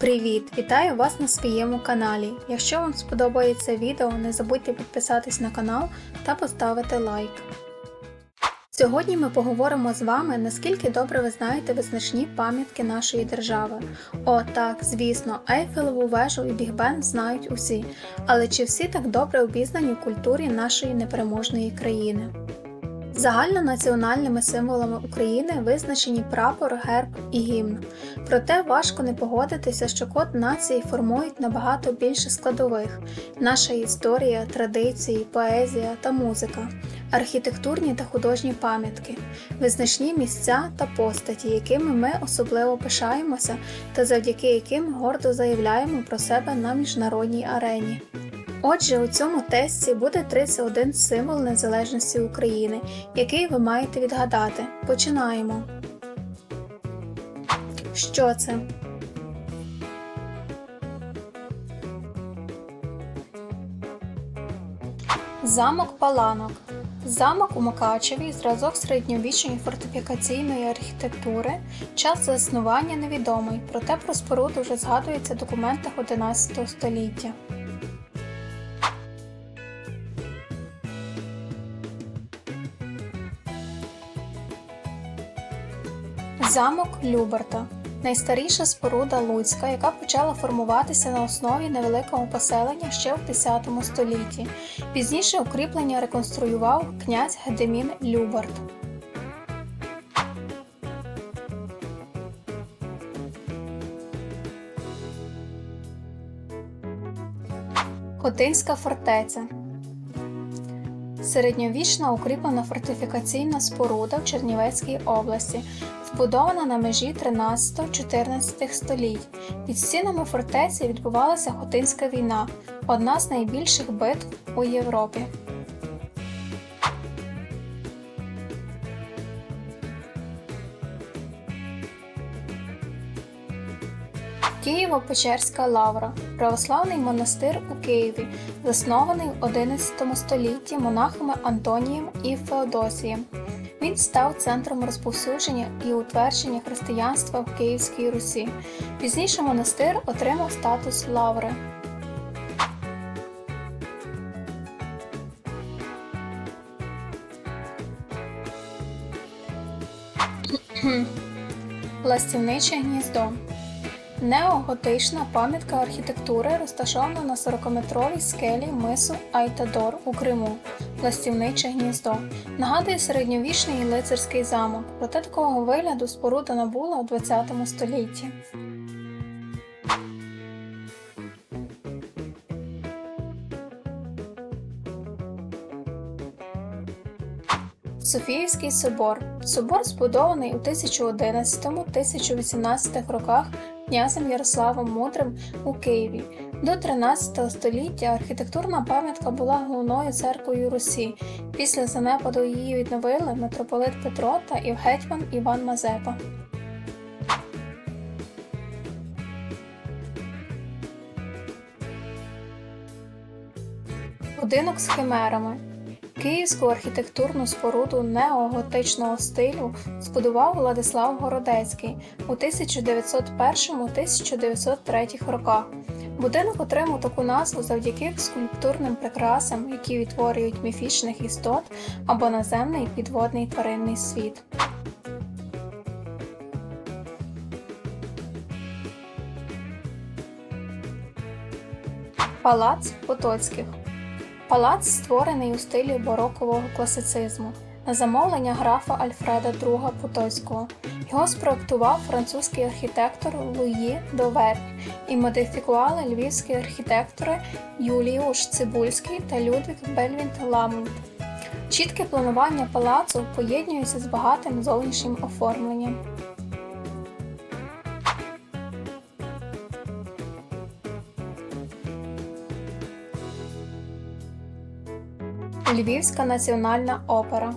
Привіт! Вітаю вас на своєму каналі. Якщо вам сподобається відео, не забудьте підписатись на канал та поставити лайк. Сьогодні ми поговоримо з вами, наскільки добре ви знаєте визначні пам'ятки нашої держави. О, так, звісно, Ейфелеву вежу і Бігбен знають усі, але чи всі так добре обізнані в культурі нашої непереможної країни? Загальнонаціональними символами України визначені прапор, герб і гімн. Проте важко не погодитися, що код нації формують набагато більше складових: наша історія, традиції, поезія та музика, архітектурні та художні пам'ятки, визначні місця та постаті, якими ми особливо пишаємося та завдяки яким гордо заявляємо про себе на міжнародній арені. Отже, у цьому тесті буде 31 символ незалежності України, який ви маєте відгадати. Починаємо. Що це? Замок Паланок. Замок у Мукачеві зразок середньовічної фортифікаційної архітектури. Час заснування невідомий, проте про споруду вже згадується в документах 11 століття. Замок Люберта найстаріша споруда Луцька, яка почала формуватися на основі невеликого поселення ще в X столітті. Пізніше укріплення реконструював князь Гедемін Люберт. Хотинська фортеця середньовічна укріплена фортифікаційна споруда в Чернівецькій області, збудована на межі 13-14 століть. Під стінами фортеці відбувалася Хотинська війна, одна з найбільших битв у Європі. Києво-Печерська лавра православний монастир у Києві, заснований в XI столітті монахами Антонієм і Феодосієм. Він став центром розповсюдження і утвердження християнства в Київській Русі. Пізніше монастир отримав статус лаври. Ластівниче гніздо Неоготична пам'ятка архітектури розташована на 40-метровій скелі мису Айтадор у Криму, Ластівниче гніздо. Нагадує середньовічний лицарський замок, проте такого вигляду споруда набула у ХХ столітті. Софіївський собор. Собор збудований у 1011-1018 роках князем Ярославом Мудрим у Києві. До 13 століття архітектурна пам'ятка була головною церквою Русі. Після занепаду її відновили митрополит Петро та Євгетьман Іван Мазепа. Будинок з химерами. Київську архітектурну споруду неоготичного стилю збудував Владислав Городецький у 1901-1903 роках. Будинок отримав таку назву завдяки скульптурним прикрасам, які відтворюють міфічних істот або наземний підводний тваринний світ. Палац Потоцьких Палац створений у стилі барокового класицизму на замовлення графа Альфреда II Потоцького. Його спроектував французький архітектор Луї Довер і модифікували львівські архітектори Юліуш Цибульський та Людвік Бельвінт Ламонт. Чітке планування палацу поєднується з багатим зовнішнім оформленням. Львівська національна опера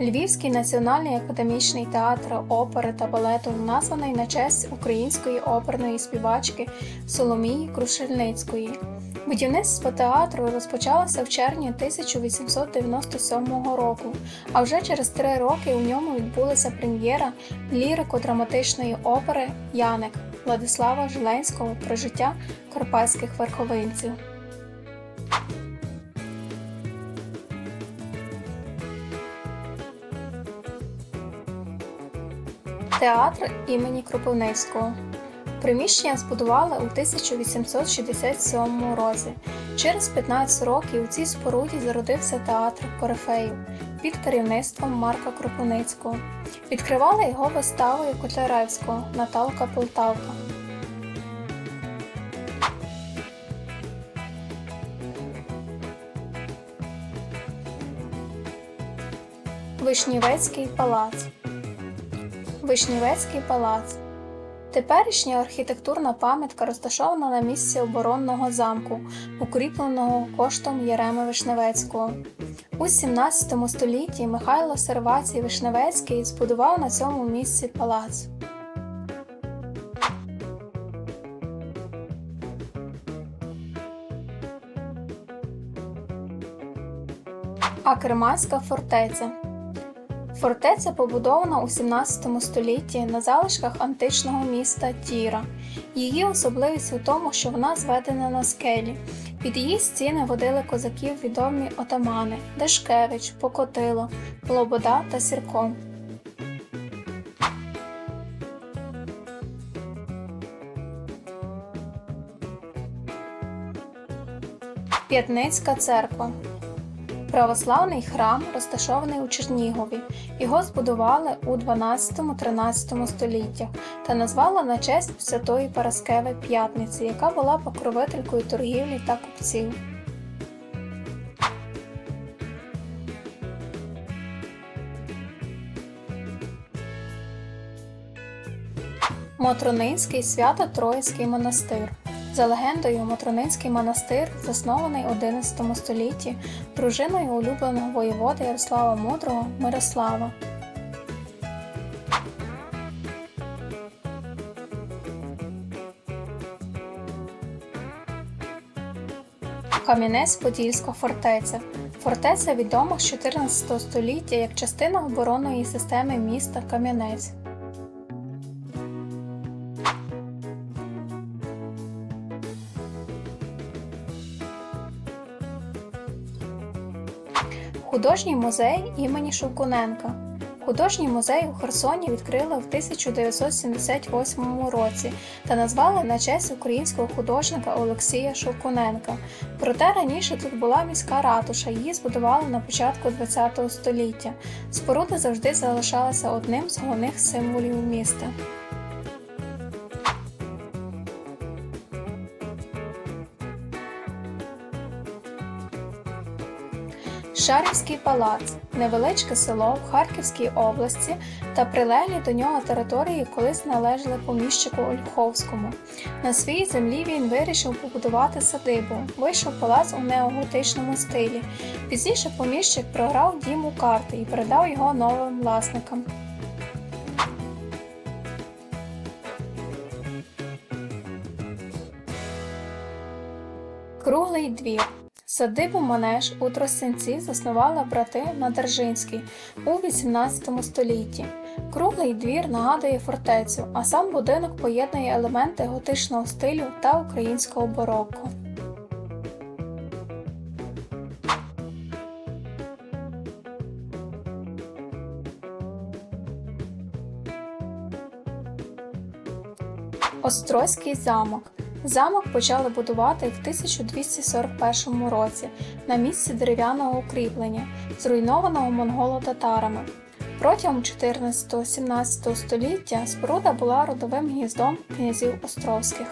Львівський національний академічний театр опери та балету названий на честь української оперної співачки Соломії Крушельницької. Будівництво театру розпочалося в червні 1897 року, а вже через три роки у ньому відбулася прем'єра лірико-драматичної опери Яник. Владислава Жиленського про життя карпатських верховинців. Театр імені Кропивницького. Приміщення збудували у 1867 році. Через 15 років у цій споруді зародився театр Корифеїв під керівництвом Марка Кропивницького. Відкривала його виставою Котляревського Наталка Полтавка. Вишнівецький палац. Вишнівецький палац. Теперішня архітектурна пам'ятка розташована на місці оборонного замку, укріпленого коштом Єреми Вишневецького. У 17 столітті Михайло Сервацій Вишневецький збудував на цьому місці палац. Акерманська фортеця. Фортеця побудована у 17 столітті на залишках античного міста Тіра. Її особливість у тому, що вона зведена на скелі. Під її стіни водили козаків відомі отамани Дашкевич, Покотило, Лобода та Сірко. П'ятницька церква. Православний храм розташований у Чернігові. Його збудували у 12-13 століттях та назвали на честь Святої Параскеви П'ятниці, яка була покровителькою торгівлі та купців. Мотронинський свято-Троїцький монастир. За легендою, Мотронинський монастир заснований у XI столітті дружиною улюбленого воєводи Ярослава Мудрого Мирослава. Кам'янець-Подільська фортеця. Фортеця відома з 14 століття як частина оборонної системи міста Кам'янець. Художній музей імені Шовкуненка. Художній музей у Херсоні відкрили в 1978 році та назвали на честь українського художника Олексія Шовкуненка. Проте раніше тут була міська ратуша, її збудували на початку ХХ століття. Споруда завжди залишалася одним з головних символів міста. Шарівський палац невеличке село в Харківській області та прилеглі до нього території колись належали поміщику Ольховському. На своїй землі він вирішив побудувати садибу. Вийшов палац у неоготичному стилі. Пізніше поміщик програв дім у карти і передав його новим власникам. Круглий двір. Садибу Манеж у Тростянці заснували брати Надержинський у XVIII столітті. Круглий двір нагадує фортецю, а сам будинок поєднує елементи готичного стилю та українського бароко. Острозький замок. Замок почали будувати в 1241 році на місці дерев'яного укріплення, зруйнованого монголо-татарами. Протягом 14-17 століття споруда була родовим гніздом князів Островських.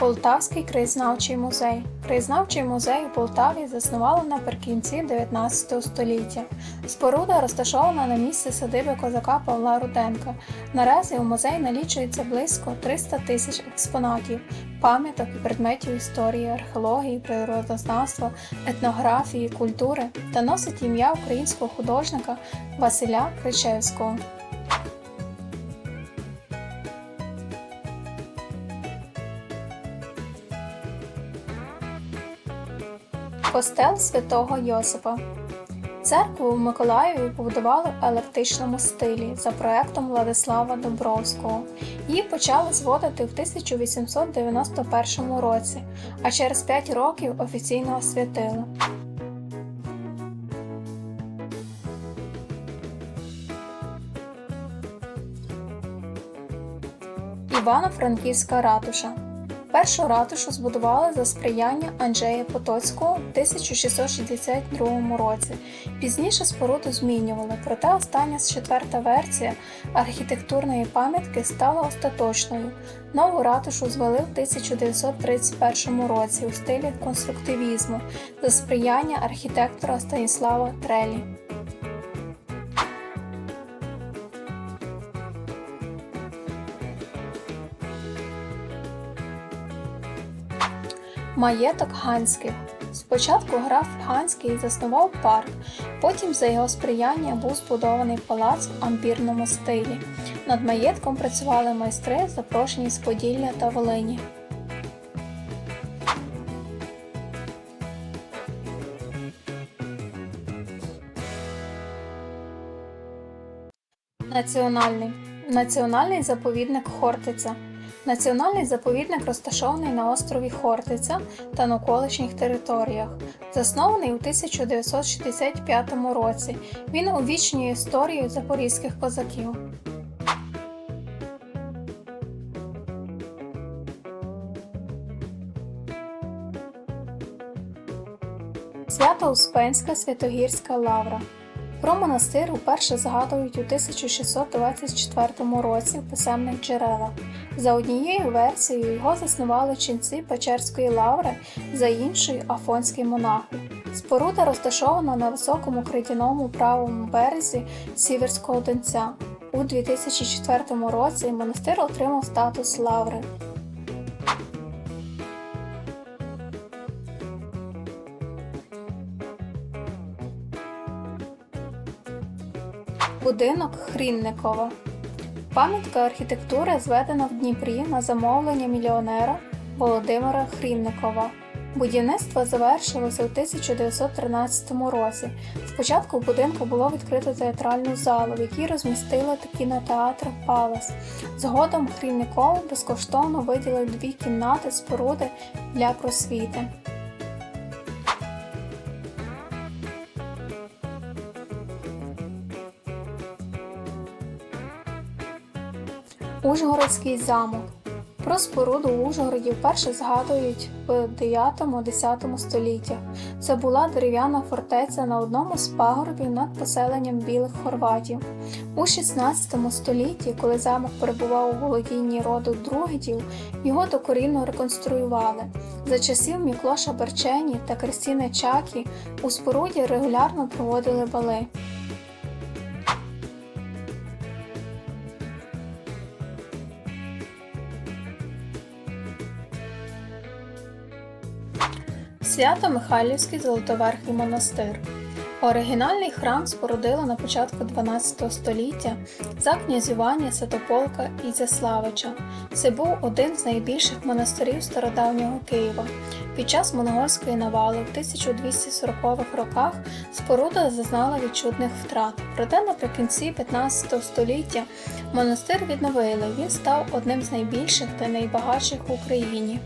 Полтавський краєзнавчий музей. Краєзнавчий музей у Полтаві заснували наприкінці 19 століття. Споруда розташована на місці садиби козака Павла Руденка. Наразі у музеї налічується близько 300 тисяч експонатів, пам'яток і предметів історії, археології, природознавства, етнографії, культури та носить ім'я українського художника Василя Кричевського. Костел святого Йосипа. Церкву в Миколаєві побудували в електичному стилі за проектом Владислава Добровського. Її почали зводити в 1891 році, а через 5 років офіційно освятили. Івано-Франківська ратуша. Першу ратушу збудували за сприяння Анджея Потоцького в 1662 році. Пізніше споруду змінювали, проте остання четверта версія архітектурної пам'ятки стала остаточною. Нову ратушу звели в 1931 році у стилі конструктивізму за сприяння архітектора Станіслава Трелі. Маєток Ганських. Спочатку граф Ганський заснував парк, потім за його сприяння був збудований палац в ампірному стилі. Над маєтком працювали майстри, запрошені з Поділля та Волині. Національний Національний заповідник Хортиця. Національний заповідник розташований на острові Хортиця та на околишніх територіях. Заснований у 1965 році. Він увічнює історію запорізьких козаків. Свято-Успенська Святогірська лавра. Про монастир уперше згадують у 1624 році в писемних джерелах. За однією версією його заснували ченці Печерської лаври, за іншою афонські монахи. Споруда розташована на високому критяному правому березі Сіверського Донця. У 2004 році монастир отримав статус лаври. Будинок Хрінникова. Пам'ятка архітектури зведена в Дніпрі на замовлення мільйонера Володимира Хрінникова. Будівництво завершилося у 1913 році. Спочатку в будинку було відкрито театральну залу, в якій розмістили кінотеатр Палас. Згодом Хрінникову безкоштовно виділили дві кімнати споруди для просвіти. Ужгородський замок. Про споруду в Ужгороді вперше згадують в 9-10 століттях. Це була дерев'яна фортеця на одному з пагорбів над поселенням білих хорватів. У 16 столітті, коли замок перебував у володінні роду Другидів, його докорінно реконструювали. За часів Міклоша Берчені та Кристіни Чакі у споруді регулярно проводили бали. Свято-Михайлівський Золотоверхий монастир. Оригінальний храм спорудили на початку 12 століття за князювання Святополка Ізяславича. Це був один з найбільших монастирів стародавнього Києва. Під час монгольської навали в 1240-х роках споруда зазнала відчутних втрат. Проте наприкінці 15 століття монастир відновили. Він став одним з найбільших та найбагатших в Україні.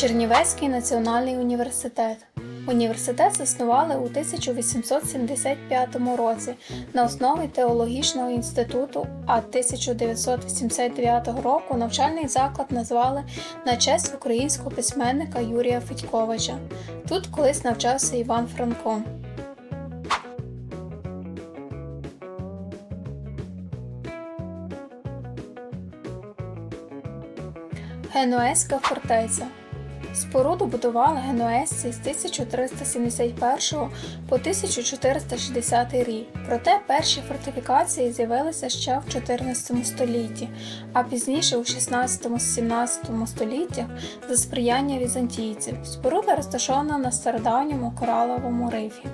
Чернівецький національний університет. Університет заснували у 1875 році на основі теологічного інституту, а 1989 року навчальний заклад назвали на честь українського письменника Юрія Федьковича. Тут колись навчався Іван Франко. Генуезька фортеця. Споруду будували генуезці з 1371 по 1460 рік. Проте перші фортифікації з'явилися ще в 14 столітті, а пізніше у 16-17 століттях за сприяння візантійців. Споруда розташована на стародавньому кораловому рифі.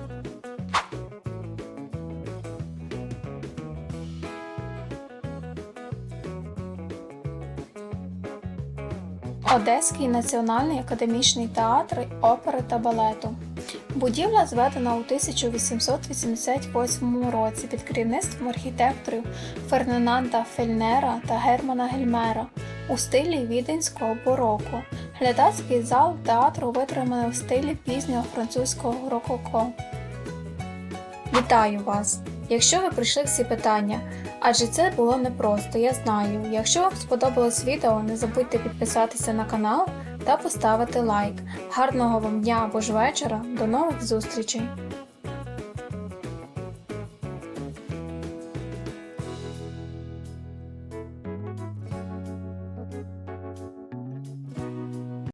Одеський національний академічний театр опери та балету. Будівля зведена у 1888 році під керівництвом архітекторів Фердинанда Фельнера та Германа Гельмера у стилі віденського бароко. Глядацький зал театру витриманий в стилі пізнього французького рококо. Вітаю вас! Якщо ви прийшли всі питання, адже це було непросто, я знаю. Якщо вам сподобалось відео, не забудьте підписатися на канал та поставити лайк. Гарного вам дня або ж вечора. До нових зустрічей!